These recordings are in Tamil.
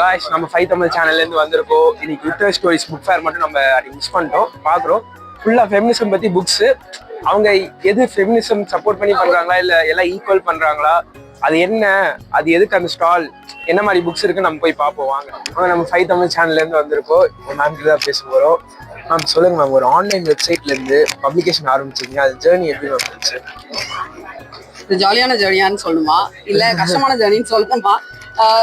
காய்ஸ் நம்ம ஃபைவ் தமிழ் சேனல்ல இருந்து வந்திருக்கோம். இன்னைக்கு லிட்டர் ஸ்டோரிஸ் புக் ஃபேர் மட்டும் நம்ம அப்படி மிஸ் பண்ணிட்டோம். பாக்குறோம். ஃபுல்லா ஃபெமினிசம் பத்தி புக்ஸ் அவங்க எது ஃபெமினிசம் சப்போர்ட் பண்ணி பண்ணுறாங்களா இல்லை எல்லாம் ஈக்குவல் பண்றாங்களா அது என்ன அது எதுக்கு அந்த ஸ்டால் என்ன மாதிரி புக்ஸ் இருக்கு நம்ம போய் பார்ப்போம். வாங்க. நம்ம ஃபைவ் தமிழ் சேனல்ல இருந்து வந்திருக்கோம். மேம் கிட்ட தான் பேச போகிறோம் மேம் சொல்லுங்க மேம் ஒரு ஆன்லைன் வெப்சைட்ல இருந்து பப்ளிகேஷன் ஆரம்பிச்சீங்க. அது ஜேர்னி எப்படி மேம் இருந்துச்சு இது ஜாலியான ஜேர்னியான்னு சொல்லணுமா இல்ல கஷ்டமான ஜேர்னின்னு சொல்லணுமா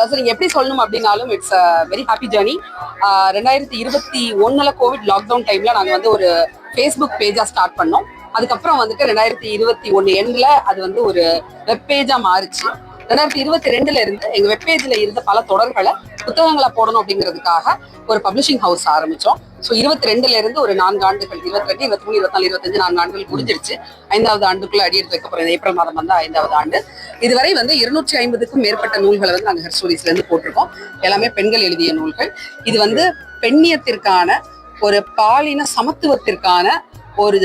ஸோ நீங்க எப்படி சொல்லணும் அப்படின்னாலும் இட்ஸ் வெரி ஹாப்பி ஜேர்னி ரெண்டாயிரத்தி இருபத்தி ஒண்ணுல கோவிட் லாக்டவுன் டைம்ல நாங்க வந்து ஒரு ஃபேஸ்புக் பேஜா ஸ்டார்ட் பண்ணோம். அதுக்கப்புறம் வந்துட்டு ரெண்டாயிரத்தி இருபத்தி ஒண்ணு எண்ட்ல அது வந்து ஒரு வெப் பேஜா மாறுச்சு. ரெண்டாயிரத்தி இருபத்தி ரெண்டுல இருந்து எங்க வெப்பேஜ்ல இருந்த பல தொடர்களை புத்தகங்களை போடணும் அப்படிங்கிறதுக்காக ஒரு பப்ளிஷிங் ஹவுஸ் ஆரம்பிச்சோம். ஸோ இருபத்தி ரெண்டுல இருந்து ஒரு நான்கு ஆண்டுகள் இருபத்தி ரெண்டு இருபத்தி மூணு இருபத்தி நாலு இருபத்தஞ்சு நான்கு ஆண்டுகள் முடிஞ்சிருச்சு. ஐந்தாவது ஆண்டுக்குள்ள அடியெடுத்து வைக்க போறது ஏப்ரல் மாதம் வந்து ஐந்தாவது ஆண்டு. இதுவரை வந்து இருநூற்றி ஐம்பதுக்கும் மேற்பட்ட நூல்களை வந்து நாங்கள் ஹெர்ஸ்டோரிஸ்ல இருந்து போட்டிருக்கோம். எல்லாமே பெண்கள் எழுதிய நூல்கள். இது வந்து பெண்ணியத்திற்கான ஒரு பாலின சமத்துவத்திற்கான ஒரு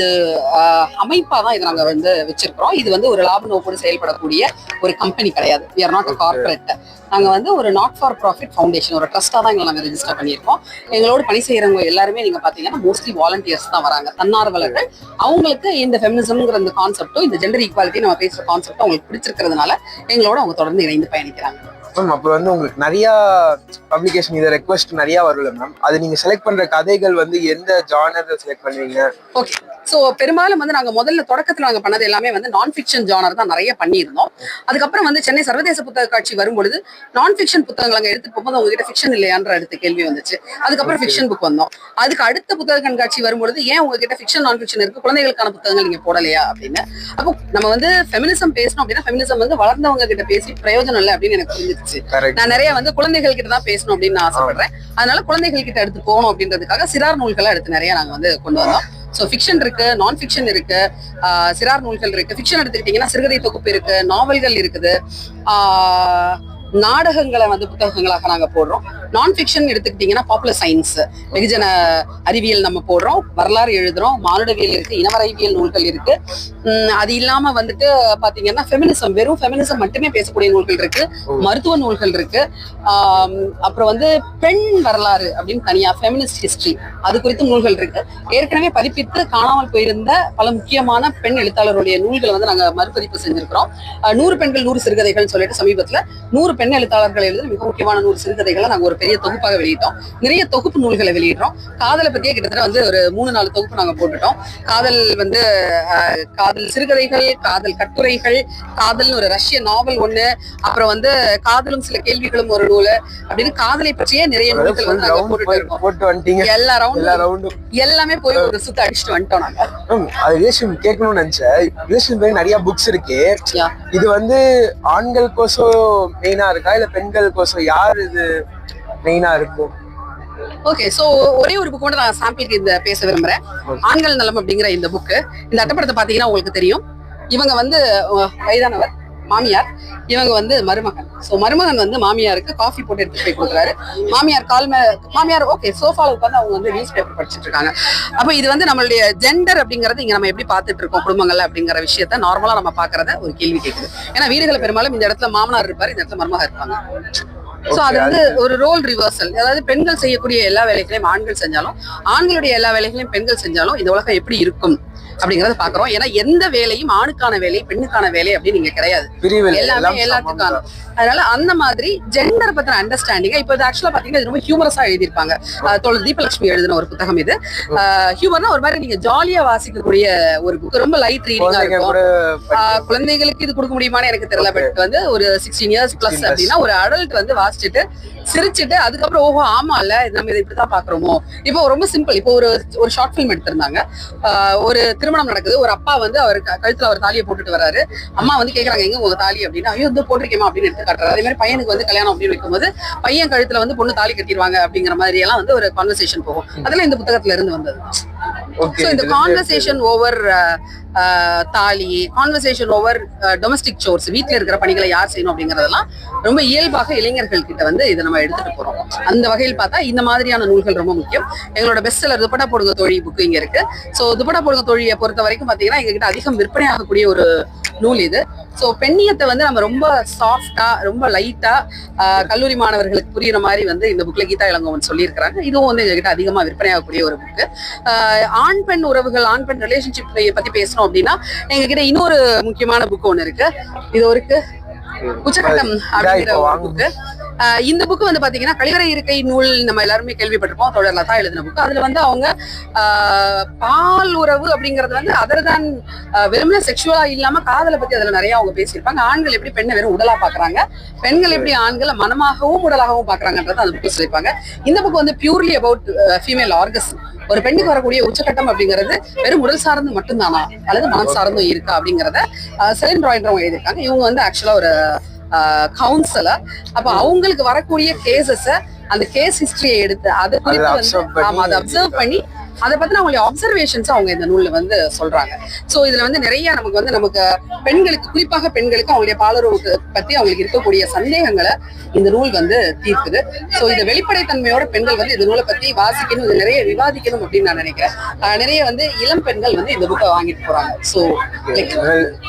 அமைப்பா தான் இதை நாங்க வந்து வச்சிருக்கிறோம். இது வந்து ஒரு லாப நோக்கோடு செயல்படக்கூடிய ஒரு கம்பெனி கிடையாது. We are not a corporate நாங்க வந்து ஒரு நாட் ஃபார் ப்ராஃபிட் ஃபவுண்டேஷன் ஒரு ட்ரஸ்டா தான் எங்களை நாங்க ரெஜிஸ்டர் பண்ணியிருக்கோம். எங்களோட பணி செய்யறவங்க எல்லாருமே நீங்க பாத்தீங்கன்னா மோஸ்ட்லி வாலண்டியர்ஸ் தான் வராங்க. தன்னார்வலர்கள். அவங்களுக்கு இந்த ஃபெமினிசம்ங்கிற இந்த கான்செப்டும் இந்த ஜெண்டர் ஈக்குவாலிட்டி நம்ம பேசுற கான்செப்டும் அவங்களுக்கு பிடிச்சிருக்கிறதுனால எங்களோட அவங்க தொடர்ந்து இணைந்து பயணிக்கிறாங்க. மேம் அப்புறம் வந்து உங்களுக்கு நிறையா பப்ளிகேஷன் இதை ரெக்வஸ்ட் நிறையா வரும்ல மேம் அது நீங்க செலக்ட் பண்ற கதைகள் வந்து எந்த ஜானர்ல செலக்ட் பண்ணுவீங்க? ஓகே ஸோ பெரும்பாலும் வந்து நாங்க முதல்ல தொடக்கத்துல நாங்க பண்ணது எல்லாமே வந்து நான் ஃபிக்ஷன் ஜானர் தான் நிறைய பண்ணியிருந்தோம். அதுக்கப்புறம் வந்து சென்னை சர்வதேச புத்தக காட்சி வரும்பொழுது நான் ஃபிக்ஷன் புத்தகங்கள் அங்க எடுத்துட்டு போகும்போது உங்ககிட்ட ஃபிக்ஷன் இல்லையான்ற அடுத்த கேள்வி வந்துச்சு. அதுக்கப்புறம் ஃபிக்ஷன் புக் வந்தோம். அதுக்கு அடுத்த புத்தக கண்காட்சி வரும்பொழுது ஏன் உங்ககிட்ட ஃபிக்ஷன் நான் ஃபிக்ஷன் இருக்கு? குழந்தைகளுக்கான புத்தகங்கள் நீங்க போடலையா அப்படின்னு. அப்போ நம்ம வந்து ஃபெமினிசம் பேசணும் அப்படின்னா ஃபெமினிசம் வந்து வளர்ந்தவங்க கிட்ட பேசி பிரயோஜனம் இல்லை அப்படின்னு எனக்கு புரிஞ்சிருச்சு. நான் நிறைய வந்து குழந்தைகள் கிட்ட தான் பேசணும் அப்படின்னு நான் ஆசைப்படுறேன். அதனால குழந்தைகள் கிட்ட எடுத்து போகணும் அப்படின்றதுக்காக சிறார் நூல்களை எடுத்து நிறைய நாங்க வந்து கொண்டு வந்தோம். ஸோ ஃபிக்ஷன் இருக்கு நான் ஃபிக்ஷன் இருக்கு சிறார் நூல்கள் இருக்கு. ஃபிக்ஷன் எடுத்துக்கிட்டீங்கன்னா சிறுகதை தொகுப்பு இருக்கு நாவல்கள் இருக்குது. நாடகங்களை வந்து புத்தகங்களாக நாங்க போடுறோம். நான் ஃபிக்ஷன் எடுத்துக்கிட்டீங்கன்னா பாப்புலர் சயின்ஸ் வெகுஜன அறிவியல் நம்ம போடுறோம். வரலாறு எழுதுறோம். மானுடவியல் இருக்கு இனவரைவியல் நூல்கள் இருக்கு. உம் அது இல்லாம வந்துட்டு பாத்தீங்கன்னா ஃபெமினிசம் வெறும் ஃபெமினிசம் மட்டுமே பேசக்கூடிய நூல்கள் இருக்கு. மருத்துவ நூல்கள் இருக்கு. ஆம், அப்புறம் வந்து பெண் வரலாறு அப்படின்னு தனியா ஃபெமினிஸ்ட் ஹிஸ்டரி அது குறித்து நூல்கள் இருக்கு. ஏற்கனவே பதிப்பித்து காணாமல் போயிருந்த பல முக்கியமான பெண் எழுத்தாளருடைய நூல்களை வந்து நாங்க மறுபதிப்பு செஞ்சிருக்கிறோம். நூறு பெண்கள் நூறு சிறுகதைகள் சொல்லிட்டு சமீபத்துல நூறு பெண் எழுத்தாளர்கள் எழுதின மிக முக்கியமான நூறு சிறுகதைகளை நாங்க ஒரு பெரிய தொகுப்பாக வெளியிட்டோம். நிறைய தொகுப்பு நூல்களை வெளியிடுறோம். காதலை பத்தியே கிட்டத்தட்ட வந்து ஒரு மூணு நாலு தொகுப்பு நாங்க போட்டுட்டோம். காதல் வந்து காதல் சிறுகதைகள் காதல் கட்டுரைகள் காதல்னு ஒரு ரஷ்ய நாவல் ஒண்ணு அப்புறம் வந்து காதலும் சில கேள்விகளும் ஒரு நூல் அப்படின்னு காதலை பற்றியே நிறைய நூல்கள் வந்து நாங்க போட்டுட்டு இருக்கோம். எல்லா ரவுண்டும் எல்லாமே போய் ஒரு சுத்த அடிச்சுட்டு வந்துட்டோம் நாங்க. அது ரிலேஷன் கேட்கணும்னு நினைச்சேன். ரிலேஷன் போய் நிறைய புக்ஸ் இருக்கு. இது வந்து ஆண்கள் கோசம் மெயினா இருக்கா? இல்ல பெண்கள் கோசம் யார் இது மெயினா இருக்கும் ஓகே சோ ஒரே ஒரு புக் மட்டும் நான் சாம்பிளுக்கு இந்த பேச விரும்புறேன். ஆண்கள் நலம் அப்படிங்கிற இந்த புக்கு இந்த அட்டப்படத்தை பாத்தீங்கன்னா உங்களுக்கு தெரியும். இவங்க வந்து வயதானவர். மாமியார் இவங்க வந்து மருமகன். ஸோ மருமகன் வந்து மாமியாருக்கு காஃபி போட்டு எடுத்துட்டு போய் கொடுக்குறாரு. மாமியார் கால் மே மாமியார் ஓகே சோஃபால உட்காந்து அவங்க வந்து நியூஸ் பேப்பர் படிச்சிட்டு இருக்காங்க. அப்போ இது வந்து நம்மளுடைய ஜெண்டர் அப்படிங்கறது இங்க நம்ம எப்படி பார்த்துட்டு இருக்கோம் குடும்பங்கள் அப்படிங்கிற விஷயத்த நார்மலா நம்ம பாக்குறத ஒரு கேள்வி கேட்குது ஏன்னா வீடுகளை பெரும்பாலும் இந்த இடத்துல மாமனார் இருப்பாரு இந்த இடத்துல மருமகன் இருப்பாங்க. சோ அது வந்து ஒரு ரோல் ரிவர்சல் அதாவது பெண்கள் செய்யக்கூடிய எல்லா வேலைகளையும் ஆண்கள் செஞ்சாலும் ஆண்களுடைய எல்லா வேலைகளையும் பெண்கள் செஞ்சாலும் இந்த உலகம் எப்படி இருக்கும் அப்படிங்கறத பாக்குறோம் ஏன்னா எந்த வேலையும் ஆணுக்கான வேலை பெண்ணுக்கான வேலை அப்படின்னு இங்க கிடையாது. எல்லாமே எல்லாத்துக்கான. அதனால அந்த மாதிரி ஜெண்டர் பத்தின அண்டர்ஸ்டாண்டிங் இப்போ இது ஆக்சுவலா பாத்தீங்கன்னா இது ரொம்ப ஹியூமரஸா எழுதியிருப்பாங்க. தோழர் தீபலட்சுமி எழுதின ஒரு புத்தகம் இது. ஹியூமர்னா ஒரு மாதிரி நீங்க ஜாலியா வாசிக்கக்கூடிய ஒரு புக் ரொம்ப லைட் ரீடிங்கா இருக்கும். குழந்தைகளுக்கு இது கொடுக்க முடியுமான்னு எனக்கு தெரியல பட் வந்து ஒரு சிக்ஸ்டீன் இயர்ஸ் பிளஸ் 16 அப்படின்னா ஒரு அடல்ட் வந்து வாசிச்சுட்டு சிரிச்சுட்டு அதுக்கப்புறம் ஓஹோ ஆமா இல்ல நம்ம இதை இப்படிதான் பாக்குறோமோ இப்போ ரொம்ப சிம்பிள் இப்போ ஒரு ஒரு ஷார்ட் ஃபிலிம் எடுத்திருந்தாங்க. ஒரு திருமணம் நடக்குது. ஒரு அப்பா வந்து அவர் கழுத்துல அவர் தாலியை போட்டுட்டு வராரு. அம்மா வந்து கேக்குறாங்க எங்க உங்க தாலி? அப்படின்னா ஐயோ இந்த போட்டிருக்கேமா அப்படின்னு எடுத்து காட்டுறாரு. அதே மாதிரி பையனுக்கு வந்து கல்யாணம் அப்படின்னு வைக்கும்போது பையன் கழுத்துல வந்து பொண்ணு தாலி கட்டிடுவாங்க அப்படிங்கிற மாதிரி எல்லாம் வந்து ஒரு கான்வர்சேஷன் போகும். அதெல்லாம் இந்த புத்தகத்துல இருந்து வந்தது. ஸோ இந்த கான்வர்சேஷன் ஓவர் தாலி கான்வர்சேஷன் ஓவர் டொமஸ்டிக் சோர்ஸ் வீட்டில் இருக்கிற பணிகளை யார் செய்யணும் அப்படிங்கறதெல்லாம் ரொம்ப இயல்பாக இளைஞர்கள் கிட்ட வந்து இதை நம்ம எடுத்துட்டு போறோம். அந்த வகையில் பார்த்தா இந்த மாதிரியான நூல்கள் ரொம்ப முக்கியம். எங்களோட பெஸ்ட் செல்லர் துப்பட்டா போடுங்க தோழி புக்கு இங்க இருக்கு. ஸோ துப்பட்டா போடுங்க தோழியை பொறுத்த வரைக்கும் பார்த்தீங்கன்னா எங்ககிட்ட அதிகம் விற்பனை ஆகக்கூடிய ஒரு நூல் இது. ஸோ பெண்ணியத்தை வந்து நம்ம ரொம்ப சாஃப்டா ரொம்ப லைட்டா கல்லூரி மாணவர்களுக்கு புரியுற மாதிரி வந்து இந்த புக்ல கீதா இளங்கோவன் சொல்லியிருக்கிறாங்க. இதுவும் வந்து எங்ககிட்ட அதிகமா விற்பனை ஆகக்கூடிய ஒரு புக்கு ஆண் பெண் உறவுகள் ஆண் பெண் ரிலேஷன்ஷிப் பத்தி பேசணும் அப்படின்னா எங்ககிட்ட இன்னொரு முக்கியமான புக் ஒன்று இருக்கு. இது இருக்கு உச்சக்கட்டம் அப்படிங்கிற ஒரு. புக்கு இந்த புக்கு வந்து பாத்தீங்கன்னா கழிவறை இருக்கை நூல் நம்ம எல்லாருமே கேள்விப்பட்டிருப்போம். தொடர் லதா எழுதின புக்கு அதுல வந்து அவங்க பால் உறவு அப்படிங்கறது வந்து அதர் தான் வெறுமனே செக்ஷுவலா இல்லாம காதலை பத்தி அதுல நிறைய அவங்க பேசியிருப்பாங்க. ஆண்கள் எப்படி பெண்ணை வெறும் உடலா பாக்குறாங்க? பெண்கள் எப்படி ஆண்களை மனமாகவும் உடலாகவும் பாக்குறாங்கன்றத அந்த புக்கு சொல்லியிருப்பாங்க. இந்த புக்கு வந்து பியூர்லி அபவுட் ஃபீமேல் ஆர்கஸ் ஒரு பெண்ணுக்கு வரக்கூடிய உச்சக்கட்டம் அப்படிங்கிறது வெறும் உடல் சார்ந்து மட்டும்தானா? அல்லது மனம் சார்ந்தும் இருக்கா அப்படிங்கறத செலின் ராய்ன்றவங்க எழுதியிருக்காங்க. இவங்க வந்து ஆக்சுவலா ஒரு கவுன்சிலர் அப்ப அவங்களுக்கு வரக்கூடிய கேசஸ அந்த கேஸ் ஹிஸ்டரியை எடுத்து அதை குறித்து வந்து ஆமா அதை அப்சர்வ் பண்ணி அதை பத்தின அவங்களுடைய அப்சர்வேஷன்ஸ் அவங்க இந்த நூல்ல வந்து சொல்றாங்க. சோ இதுல வந்து நிறைய நமக்கு வந்து நமக்கு பெண்களுக்கு குறிப்பாக பெண்களுக்கு அவங்களுடைய பாலுறவுக்கு பத்தி அவங்களுக்கு இருக்கக்கூடிய சந்தேகங்களை இந்த நூல் வந்து தீர்க்குது. சோ இந்த வெளிப்படைத்தன்மையோட பெண்கள் வந்து இந்த நூலை பத்தி வாசிக்கணும் இது நிறைய விவாதிக்கணும் அப்படின்னு நான் நினைக்கிறேன். நிறைய வந்து இளம் பெண்கள் வந்து இந்த புக்கை வாங்கிட்டு போறாங்க. சோ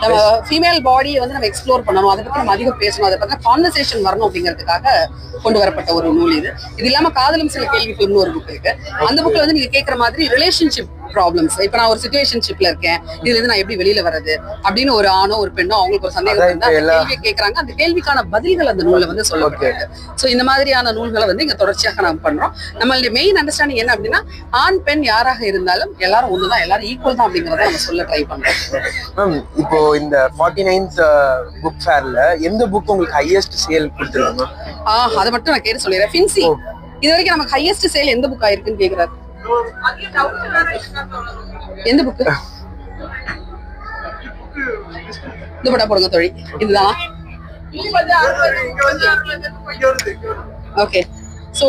நம்ம ஃபீமேல் பாடியை வந்து நம்ம எக்ஸ்ப்ளோர் பண்ணணும் அதை பத்தி நம்ம அதிகம் பேசணும் அதை பத்தி கான்வர்சேஷன் வரணும் அப்படிங்கிறதுக்காக கொண்டு வரப்பட்ட ஒரு நூல் இது. இது இல்லாம காதலும் சில கேள்விகள்னு ஒரு புக் இருக்கு. அந்த புக்ல வந்து நீங்க கேட்கற மாதிரி ரிலேஷன்ஷிப் ப்ராப்ளம்ஸ் இப்ப நான் ஒரு சுச்சுவேஷன்ஷிப்ல இருக்கேன். இதுல இருந்து நான் எப்படி வெளியில வர்றது? அப்படின்னு ஒரு ஆணோ ஒரு பெண்ணோ அவங்களுக்கு ஒரு சந்தேகம் இருந்தா கேள்வியை கேட்கறாங்க அந்த கேள்விக்கான பதில்கள் அந்த நூல்ல வந்து சொல்லப்பட்டிருக்கு சோ இந்த மாதிரியான நூல்களை வந்து இங்க தொடர்ச்சியாக நாம் பண்றோம். நம்மளுடைய மெயின் அண்டர்ஸ்டாண்டிங் என்ன அப்படின்னா ஆண் பெண் யாராக இருந்தாலும் எல்லாரும் ஒண்ணுதான் எல்லாரும் ஈக்குவல் தான் அப்படிங்கறத நம்ம சொல்ல ட்ரை பண்றோம். மேம் இப்போ இந்த ஃபார்ட்டி நைன்த் புக் ஃபேர்ல எந்த புக் உங்களுக்கு ஹையஸ்ட் சேல் கொடுத்துருங்க ஆ அதை மட்டும் நான் கேட்டு சொல்லிடுறேன். ஃபின்சி இது வரைக்கும் நமக்கு ஹையஸ்ட் சேல் எந்த புக் ஆயிருக்குன்னு கேக்குறாரு? எந்த புக்கு இந்த படம் போடுங்க தோழி. இதுதான் ஓகே சோ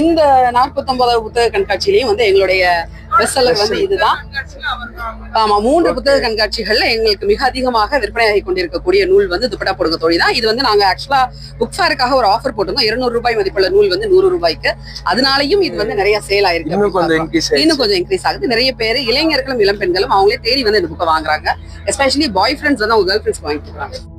இந்த நாற்பத்தொன்பதாவது புத்தக கண்காட்சியிலையும் வந்து எங்களுடைய பெஸ்ட்செல்லர் வந்து இதுதான். ஆமா மூன்று புத்தக கண்காட்சிகள்ல எங்களுக்கு மிக அதிகமாக விற்பனையாகி கொண்டிருக்கக்கூடிய நூல் வந்து துப்பட்டா போடுங்க தோழி தான். இது வந்து நாங்க ஆக்சுவலா புக் ஃபேருக்காக ஒரு ஆஃபர் போட்டிருந்தோம். இருநூறு ரூபாய் மதிப்புள்ள நூல் வந்து நூறு ரூபாய்க்கு. அதனாலயும் இது வந்து நிறைய சேல் ஆயிருக்கு இன்னும் கொஞ்சம் இன்க்ரீஸ் இன்னும் கொஞ்சம் இன்க்ரீஸ் ஆகுது. நிறைய பேர் இளைஞர்களும் இளம் பெண்களும் அவங்களே தேடி வந்து இந்த புக்கை வாங்குறாங்க. எஸ்பெஷலி பாய் ஃப்ரெண்ட்ஸ் வந்து அவங்க கேர்ள் ஃப்ரெண்ட்ஸ் வாங்கிட்டு இருக்காங்க.